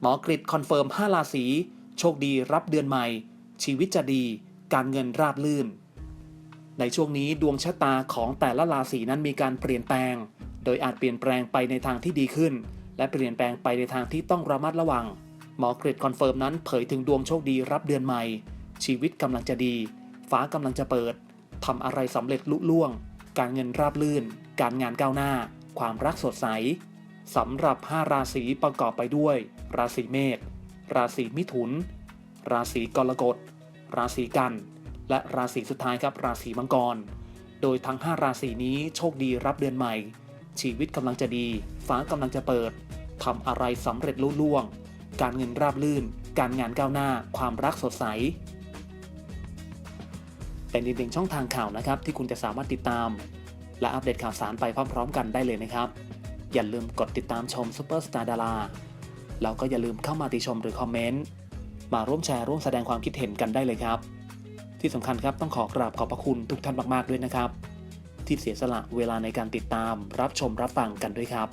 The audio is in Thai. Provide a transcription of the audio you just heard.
หมอกริดคอนเฟิร์ม 5 ราศีโชคดีรับเดือนใหม่ ชีวิตจะดี การเงินราบลื่น ในช่วงนี้ดวงชะตาของแต่ละราศีนั้นมีการเปลี่ยนแปลง โดยอาจเปลี่ยนแปลงไปในทางที่ดีขึ้น และเปลี่ยนแปลงไปในทางที่ต้องระมัดระวัง หมอกริดคอนเฟิร์มนั้นเผยถึงดวงโชคดีรับเดือนใหม่ ชีวิตกำลังจะดี ฟ้ากำลังจะเปิดทำอะไรสำเร็จลุล่วง การเงินราบลื่น การงานก้าวหน้า ความรักสดใส สำหรับ 5 ราศีประกอบไปด้วย ราศีเมษ ราศีมิถุน ราศีกรกฎ ราศีกัน และราศีสุดท้ายครับราศีมังกร โดยทั้ง 5 ราศีนี้โชคดีรับเดือนใหม่ ชีวิตกำลังจะดี ฟ้ากำลังจะเปิดทำอะไรสำเร็จลุล่วง การเงินราบลื่น การงานก้าวหน้า ความรักสดใสเป็นอีกหนึ่งช่องทางข่าวนะครับที่คุณจะสามารถติดตาม และอัปเดตข่าวสารไปพร้อมๆกันได้เลยนะครับ อย่าลืมกดติดตามชมซูเปอร์สตาร์ดาราแล้วก็อย่าลืมเข้ามาติชมหรือคอมเมนต์มาร่วมแชร์ร่วมแสดงความคิดเห็นกันได้เลยครับ ที่สำคัญครับต้องขอกราบขอบพระคุณทุกท่านมากๆด้วยนะครับ ที่เสียสละเวลาในการติดตามรับชมรับฟังกันด้วยครับ